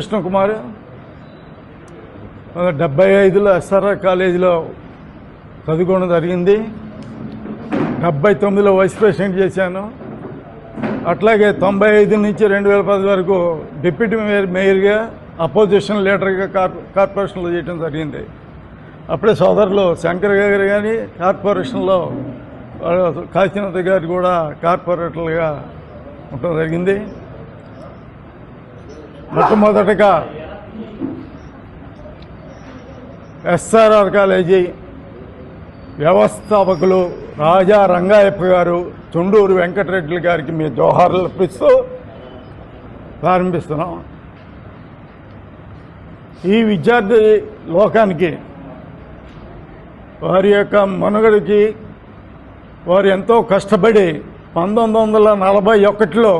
కృష్ణకుమార్ డెబ్బై ఐదులో ఎస్ఆర్ఆర్ కాలేజీలో చదువుకోవడం జరిగింది. డెబ్బై తొమ్మిదిలో వైస్ ప్రెసిడెంట్ చేశాను. అట్లాగే తొంభై ఐదు నుంచి రెండు వేల పది వరకు డిప్యూటీ మేయర్ మేయర్గా అపోజిషన్ లీడర్గా కార్పొరేషన్లో చేయడం జరిగింది. అప్పుడే సోదరులు శంకర్ గారు కానీ కార్పొరేషన్లో కాశీనాథ్ గారు కూడా కార్పొరేటర్లుగా ఉండటం జరిగింది. మొట్టమొదటగా ఎస్ఆర్ఆర్ కాలేజీ వ్యవస్థాపకులు రాజా రంగాయప్ప గారు చుండూరు వెంకటరెడ్డి గారికి మీ జోహార్లు అర్పిస్తూ ప్రారంభిస్తున్నాం. ఈ విద్యార్థి లోకానికి వారి యొక్క మనుగడికి వారు ఎంతో కష్టపడి పంతొమ్మిది వందల నలభై ఒకటిలో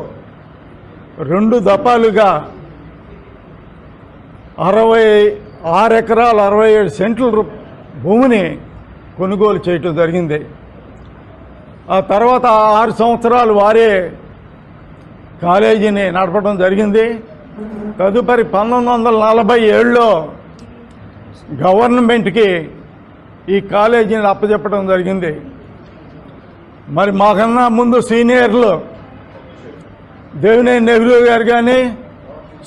రెండు దఫాలుగా అరవై ఆరు ఎకరాలు అరవై ఏడు సెంట్ల భూమిని కొనుగోలు చేయటం జరిగింది. ఆ తర్వాత ఆరు సంవత్సరాలు వారే కాలేజీని నడపడం జరిగింది. తదుపరి పంతొమ్మిది వందల నలభై ఏడులో గవర్నమెంట్కి ఈ కాలేజీని అప్పచెప్పడం జరిగింది. మరి మాకన్నా ముందు సీనియర్లు దేవినేని నెహ్రూ గారు కానీ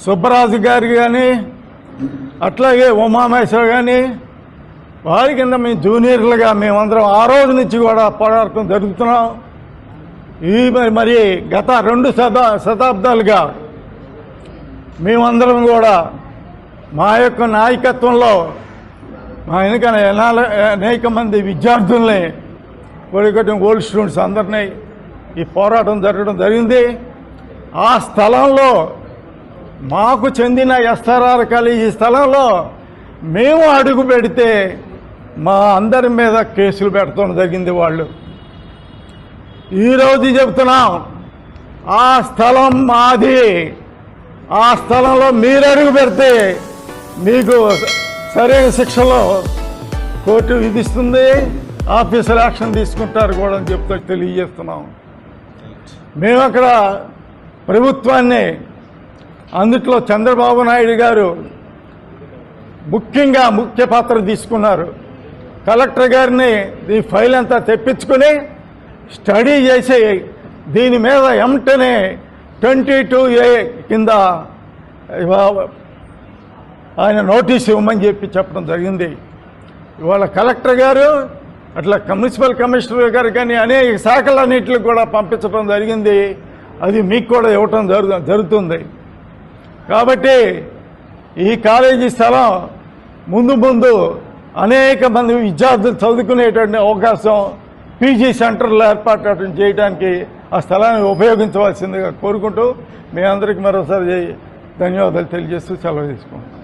సుబ్బరాజు గారు కానీ అట్లాగే ఉమామేశ్వర్ కానీ వారి కింద మేము జూనియర్లుగా మేమందరం ఆ రోజు నుంచి కూడా పోరాటం జరుగుతున్నాం. ఈ మరి మరి గత రెండు శతా శతాబ్దాలుగా మేమందరం కూడా మా యొక్క నాయకత్వంలో మా వెనుక అనేక మంది విద్యార్థుల్ని కొడుకటం ఓల్డ్ స్టూడెంట్స్ అందరినీ ఈ పోరాటం జరగడం జరిగింది. ఆ స్థలంలో మాకు చెందిన ఎస్ఆర్ఆర్ కాలేజీ స్థలంలో మేము అడుగు పెడితే మా అందరి మీద కేసులు పెడతాం జరిగింది వాళ్ళు. ఈరోజు చెబుతున్నాం ఆ స్థలం మాది. ఆ స్థలంలో మీరు అడుగు పెడితే మీకు సరైన శిక్షలో కోర్టు విధిస్తుంది ఆఫీసులు యాక్షన్ తీసుకుంటారు కూడా అని చెప్తే తెలియజేస్తున్నాం. మేము అక్కడ ప్రభుత్వాన్ని అందుట్లో చంద్రబాబు నాయుడు గారు ముఖ్యంగా ముఖ్య పాత్ర తీసుకున్నారు. కలెక్టర్ గారిని ఈ ఫైల్ అంతా తెప్పించుకుని స్టడీ చేసి దీని మీద వెంటనే ట్వంటీ టూ ఏ కింద ఆయన నోటీస్ ఇవ్వమని చెప్పి చెప్పడం జరిగింది. ఇవాళ కలెక్టర్ గారు అట్లా మున్సిపల్ కమిషనర్ గారు కానీ అనేక శాఖలన్నింటికి కూడా పంపించడం జరిగింది. అది మీకు కూడా ఇవ్వటం జరుగు జరుగుతుంది. కాబట్టి ఈ కాలేజీ స్థలం ముందు ముందు అనేక మంది విద్యార్థులు చదువుకునేటువంటి అవకాశం పీజీ సెంటర్లు ఏర్పాటు చేయడానికి ఆ స్థలాన్ని ఉపయోగించవలసిందిగా కోరుకుంటూ మీ అందరికీ మరోసారి ధన్యవాదాలు తెలియజేస్తూ సెలవు తీసుకుంటాం